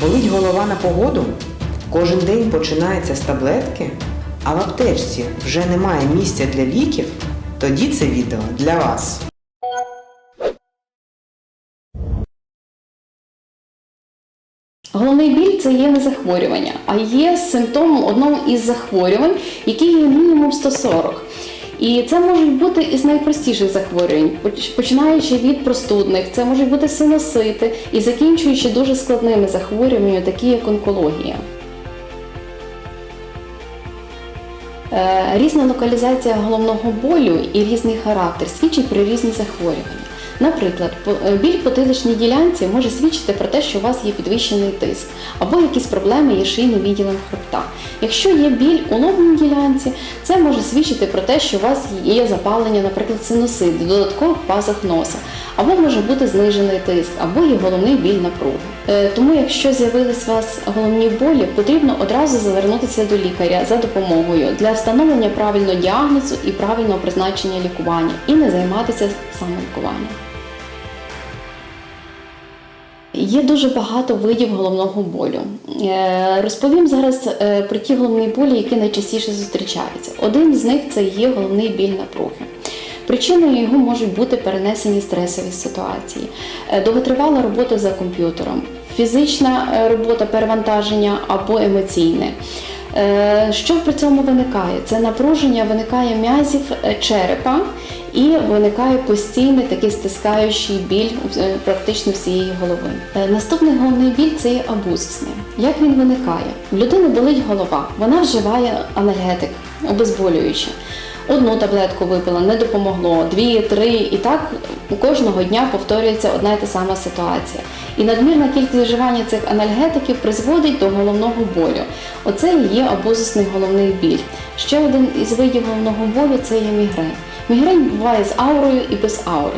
Болить голова на погоду? Кожен день починається з таблетки, а в аптечці вже немає місця для ліків? Тоді це відео для вас. Головний біль це є не захворювання, а є симптомом одного із захворювань, які є мінімум 140. І це можуть бути із найпростіших захворювань, починаючи від простудних, це можуть бути синосити і закінчуючи дуже складними захворюваннями, такі як онкологія. Е, Різна локалізація головного болю і різний характер свідчить про різні захворювання. Наприклад, е, біль в потиличній ділянці може свідчити про те, що у вас є підвищений тиск або якісь проблеми є шийним відділом хребта. Якщо є біль у лобній ділянці, це може свідчити про те, що у вас є запалення, наприклад, синусит, додаткових пазах носа, або може бути знижений тиск, або є головний біль напруги. Е, Тому, якщо з'явились у вас головні болі, потрібно одразу звернутися до лікаря за допомогою для встановлення правильного діагнозу і правильного призначення лікування, і не займатися самолікуванням. Є дуже багато видів головного болю. Е, Розповім зараз е, про ті головні болі, які найчастіше зустрічаються. Один з них це є головний біль напруги. Причиною його можуть бути перенесені стресові ситуації, е, довготривала робота за комп'ютером, фізична робота перевантаження або емоційне. Що при цьому виникає? Це напруження виникає м'язів черепа і виникає постійний такий стискаючий біль е, практично всієї голови. Е, Наступний головний біль це є абузисний. Як він виникає? В людини болить голова, вона вживає анальгетик, обезболююче. Одну таблетку випила, не допомогло, дві, три, і так кожного дня повторюється одна і та сама ситуація. І надмірна кількість вживання цих анальгетиків призводить до головного болю. Оце і є абузисний головний біль. Ще один із видів головного болю це є мігрень. Мігрень буває з аурою і без аури.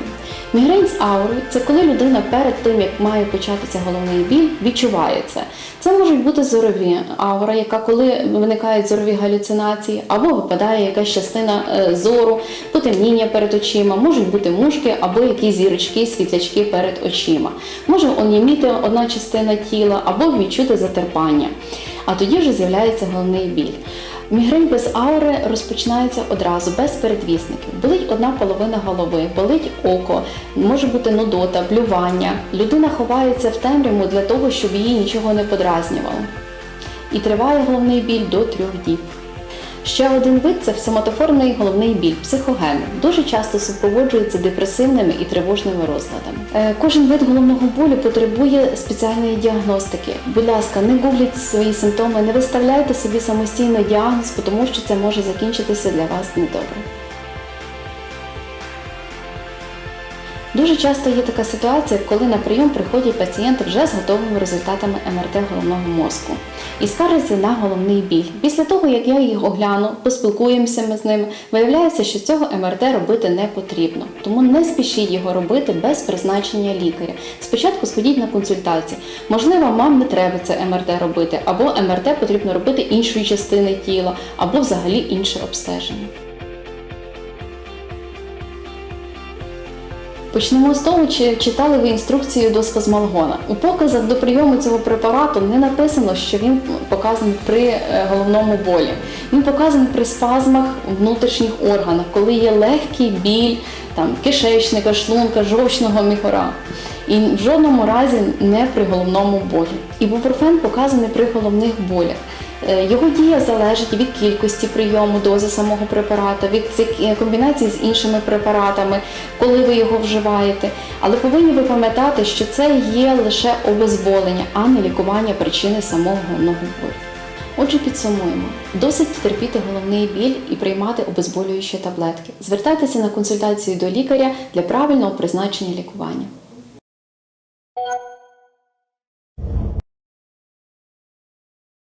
Мігрень з аурою це коли людина перед тим, як має початися головний біль, відчуває це. Це можуть бути зорові аура, яка коли виникають зорові галюцинації, або випадає якась частина е, зору, потемніння перед очима, можуть бути мушки або якісь зірочки, світлячки перед очима. Може оніміти одна частина тіла, або відчути затерпання. А тоді вже з'являється головний біль. Мігрень без аури розпочинається одразу, без передвісників. Болить одна половина голови, болить око, може бути нудота, блювання. Людина ховається в темряву для того, щоб її нічого не подразнювало. І триває головний біль до трьох діб. Ще один вид це соматоформний головний біль, психоген. Дуже часто супроводжується депресивними і тривожними розладами. Е, Кожен вид головного болю потребує спеціальної діагностики. Будь ласка, не гугліть свої симптоми, не виставляйте собі самостійно діагноз, тому що це може закінчитися для вас недобре. Дуже часто є така ситуація, коли на прийом приходять пацієнти вже з готовими результатами МРТ головного мозку і скаржаться на головний біль. Після того, як я їх огляну, поспілкуємося ми з ними, виявляється, що цього МРТ робити не потрібно. Тому не спішіть його робити без призначення лікаря. Спочатку сходіть на консультації. Можливо, вам не треба це МРТ робити, або МРТ потрібно робити іншої частини тіла, або взагалі інше обстеження. Почнемо з того, чи читали ви інструкцію до спазмалгона. У показах до прийому цього препарату не написано, що він показаний при е, головному болі. Він показаний при спазмах внутрішніх органах, коли є легкий біль там, кишечника, шлунка, жовчного міхора. І в жодному разі не при головному болі. Ібупрофен показаний при головних болях. Е, Його дія залежить від кількості прийому дози самого препарата, від комбінації з іншими препаратами, коли ви його вживаєте. Але повинні ви пам'ятати, що це є лише обезболення, а не лікування причини самого головного болю. Отже, підсумуємо: досить терпіти головний біль і приймати обезболюючі таблетки. Звертайтеся на консультацію до лікаря для правильного призначення лікування.